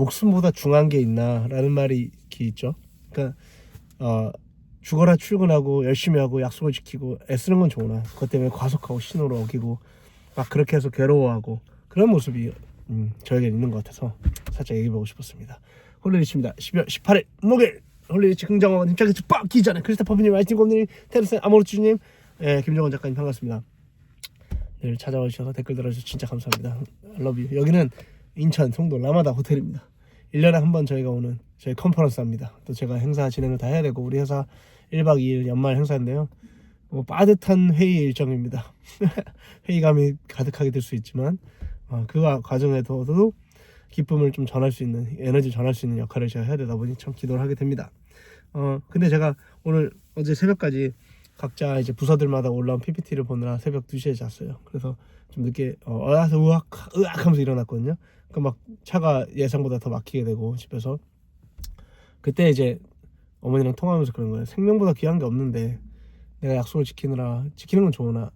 목숨보다 중요한 게 있나라는 말이 있죠. 그러니까 어, 죽어라 출근하고 열심히 하고 약속을 지키고 애쓰는 건 좋으나 그것 때문에 과속하고 신호를 어기고 막 그렇게 해서 괴로워하고 그런 모습이 음, 저에게 있는 것 같아서 살짝 얘기해보고 싶었습니다. 홀리리치입니다. 12월 18일 목요일 홀리리치 긍정원 입장에 빡기 전에 크리스타퍼님 아이팅 곰님 테르스 아모르주님 예, 김정원 작가님 반갑습니다. 늘 찾아오셔서 댓글 달아주셔서 진짜 감사합니다. 러브 여기는 인천 송도 라마다 호텔입니다. 1년에 한 번 저희가 오는 저희 컨퍼런스 합니다. 또 제가 행사 진행을 다 해야 되고 우리 회사 1박 2일 연말 행사인데요. 뭐 빠듯한 회의 일정입니다. 회의감이 가득하게 될 수 있지만 어, 그 과- 과정에서도 기쁨을 좀 전할 수 있는 에너지 전할 수 있는 역할을 제가 해야 되다 보니 참 기도를 하게 됩니다. 어 근데 제가 오늘 어제 새벽까지 각자 이제 부서들마다 올라온 PPT를 보느라 새벽 2시에 잤어요. 그래서 좀 늦게 어, 어서 우악 으악 하면서 일어났거든요. 그막 차가 예상보다 더 막히게 되고 집에서 그때 이제 어머니랑 통화하면서 그런 거예요. 생명보다 귀한 게 없는데 내가 약속을 지키느라 지키는 건 좋으나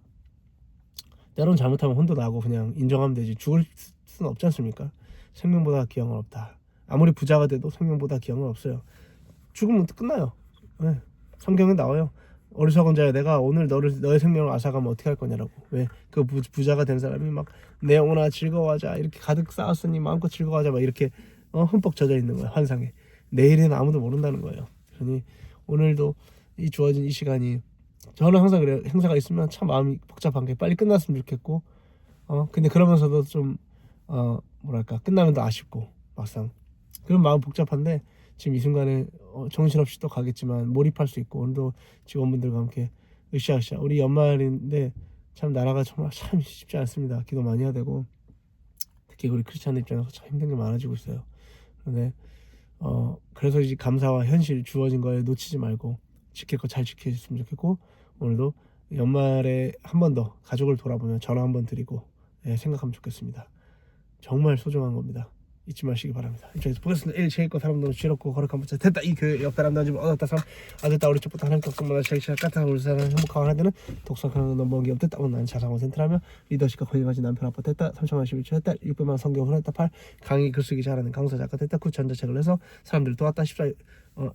때론 잘못하면 혼도 나고 그냥 인정하면 되지 죽을 수는 없지 않습니까? 생명보다 귀한 건 없다. 아무리 부자가 돼도 생명보다 귀한 건 없어요. 죽으면 끝나요. 네. 성경에 나와요. 어리석은 자야. 내가 오늘 너를 너의 생명을 앗아가면 어떻게 할 거냐라고. 왜? 그 부자가 된 사람이 막내 영혼아 즐거워하자. 이렇게 가득 쌓았으니 마음껏 즐거워하자. 막 이렇게 어, 흠뻑 젖어 있는 거야 환상에. 내일은 아무도 모른다는 거예요. 그러니 오늘도 이 주어진 이 시간이 저는 항상 그래요. 행사가 있으면 참 마음이 복잡한 게 빨리 끝났으면 좋겠고 어 근데 그러면서도 좀 어 뭐랄까 끝나면 더 아쉽고 막상. 그런 마음 복잡한데 지금 이 순간에 어, 정신없이 또 가겠지만 몰입할 수 있고 오늘도 직원분들과 함께 으쌰으쌰. 우리 연말인데 참 나라가 정말 참 쉽지 않습니다. 기도 많이 해야 되고 특히 우리 크리스찬 입장에서 참 힘든 게 많아지고 있어요. 그런데 어 그래서 이제 감사와 현실 주어진 거에 놓치지 말고 지킬 거 잘 지키셨으면 좋겠고 오늘도 연말에 한 번 더 가족을 돌아보면 전화 한 번 드리고 예, 생각하면 좋겠습니다. 정말 소중한 겁니다 잊지 마시기 바랍니다. 이쪽에서 보겠습니다. 1. 제일 거 사람들은 지럽고 거룩한 부자 됐다. 이 교회 옆 사람 나지면 얻었다. 3. 아들다 우리 쪽부터 하나님 덕분마다 자기 시간 까딱 우리 사람 행복하고 하나 되는 독서하는 넘버원 기업 됐다. 오늘 나는 자상원 센터라며 리더십과 건강하신 남편 아빠 됐다. 3천만 11초 됐다. 600만 성경 후했다 8. 강의 글쓰기 잘하는 강사 작가 됐다. 9. 전자책을 내서 사람들을 도왔다. 14. 어,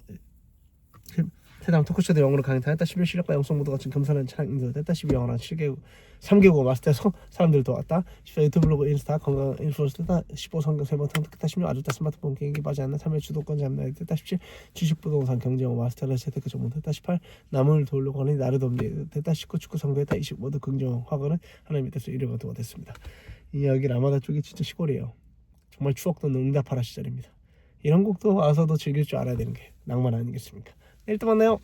세당 토크쇼 대 영어로 강의 다 했다 11 실력과 영성 모두 같은 겸손한 차량 인도 됐다 12 영어랑 7개국 3개국 마스터에서 사람들 도 왔다. 14 유튜브 블로그 인스타 건강 인플루언서 됐다 15 성경 세번 통특했다 16 아주다 스마트폰 게임기 빠지 않는 3일 주도권 잡는 됐다 17 주식 부동산 경제 영어 마스터를 재테크 전문 됐다 18 남을 돌려고 하니 나를 돕니 됐다 19 축구 성교 됐다 20 모두 긍정 화가는 하나님 밑에서 이르가 도가 됐습니다. 이 여기 라마다 쪽이 진짜 시골이에요. 정말 추억 돋는 응답하라 시절입니다. 이런 곡도 와서도 즐길 줄 알아야 되는 게 낭만 아니겠습니까 내일 또 만나요